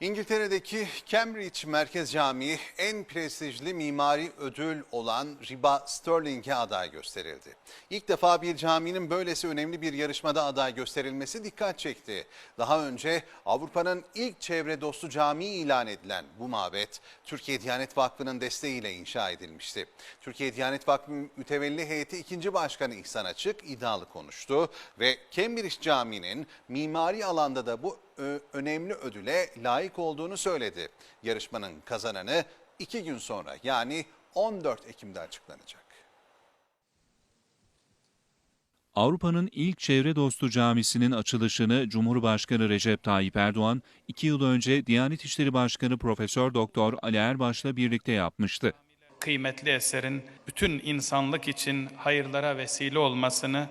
İngiltere'deki Cambridge Merkez Camii en prestijli mimari ödül olan Riba Sterling'e aday gösterildi. İlk defa bir caminin böylesi önemli bir yarışmada aday gösterilmesi dikkat çekti. Daha önce Avrupa'nın ilk çevre dostu camii ilan edilen bu mabet Türkiye Diyanet Vakfı'nın desteğiyle inşa edilmişti. Türkiye Diyanet Vakfı Mütevelli Heyeti 2. Başkanı İhsan Açık iddialı konuştu ve Cambridge Camii'nin mimari alanda da bu önemli ödüle layık olduğunu söyledi. Yarışmanın kazananı iki gün sonra yani 14 Ekim'de açıklanacak. Avrupa'nın ilk çevre dostu camisinin açılışını Cumhurbaşkanı Recep Tayyip Erdoğan, iki yıl önce Diyanet İşleri Başkanı Profesör Doktor Ali Erbaş'la birlikte yapmıştı. kıymetli eserin bütün insanlık için hayırlara vesile olmasını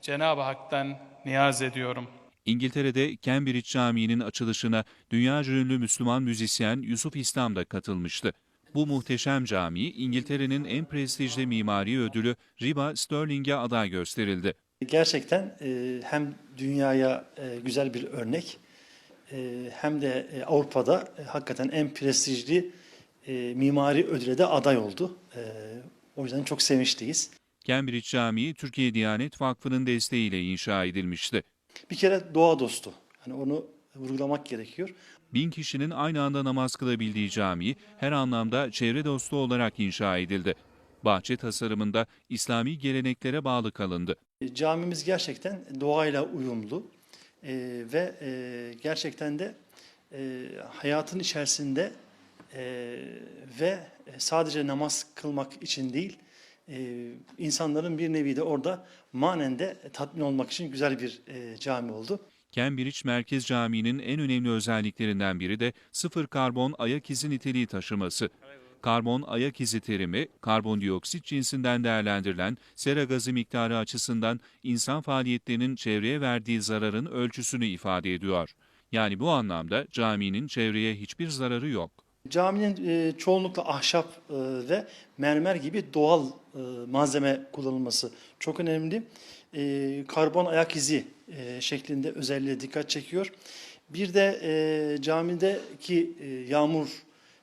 Cenab-ı Hak'tan niyaz ediyorum. İngiltere'de Cambridge Camii'nin açılışına dünya ünlü Müslüman müzisyen Yusuf İslam da katılmıştı. Bu muhteşem cami İngiltere'nin en prestijli mimari ödülü Riba Sterling'e aday gösterildi. Gerçekten e, hem dünyaya e, güzel bir örnek e, hem de Avrupa'da hakikaten en prestijli mimari ödüle de aday oldu. O yüzden çok sevinçliyiz. Cambridge Camii Türkiye Diyanet Vakfı'nın desteğiyle inşa edilmişti. Bir kere doğa dostu. Yani onu vurgulamak gerekiyor. Bin kişinin aynı anda namaz kılabildiği cami her anlamda çevre dostu olarak inşa edildi. Bahçe tasarımında İslami geleneklere bağlı kalındı. E, Camimiz gerçekten doğayla uyumlu E, ve e, gerçekten de e, hayatın içerisinde e, ve sadece namaz kılmak için değil, e, insanların bir nevi de orada manen de tatmin olmak için güzel bir e, cami oldu. Cambridge Merkez Camii'nin en önemli özelliklerinden biri de sıfır karbon ayak izi niteliği taşıması. Karbon ayak izi terimi, karbondioksit cinsinden değerlendirilen sera gazı miktarı açısından insan faaliyetlerinin çevreye verdiği zararın ölçüsünü ifade ediyor. Yani bu anlamda caminin çevreye hiçbir zararı yok. Caminin e, çoğunlukla ahşap e, ve mermer gibi doğal e, malzeme kullanılması çok önemli. Karbon ayak izi şeklinde özelliğe dikkat çekiyor. Bir de camideki yağmur,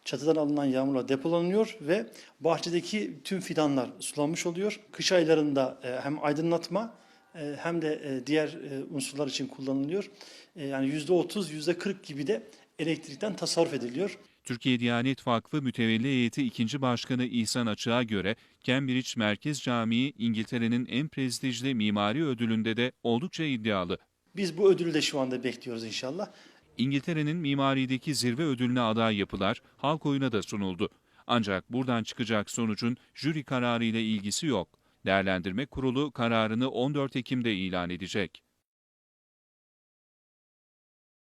çatıdan alınan yağmurla depolanıyor ve bahçedeki tüm fidanlar sulanmış oluyor. Kış aylarında hem aydınlatma hem de diğer unsurlar için kullanılıyor. Yani %30, %40 gibi de elektrikten tasarruf ediliyor. Türkiye Diyanet Vakfı Mütevelli Heyeti 2. Başkanı İhsan Açık'a göre Cambridge Merkez Camii İngiltere'nin en prestijli mimari ödülünde de oldukça iddialı. Biz bu ödülü de şu anda bekliyoruz inşallah. İngiltere'nin mimarideki zirve ödülüne aday yapılar halk oyuna da sunuldu. Ancak buradan çıkacak sonucun jüri kararı ile ilgisi yok. Değerlendirme kurulu kararını 14 Ekim'de ilan edecek.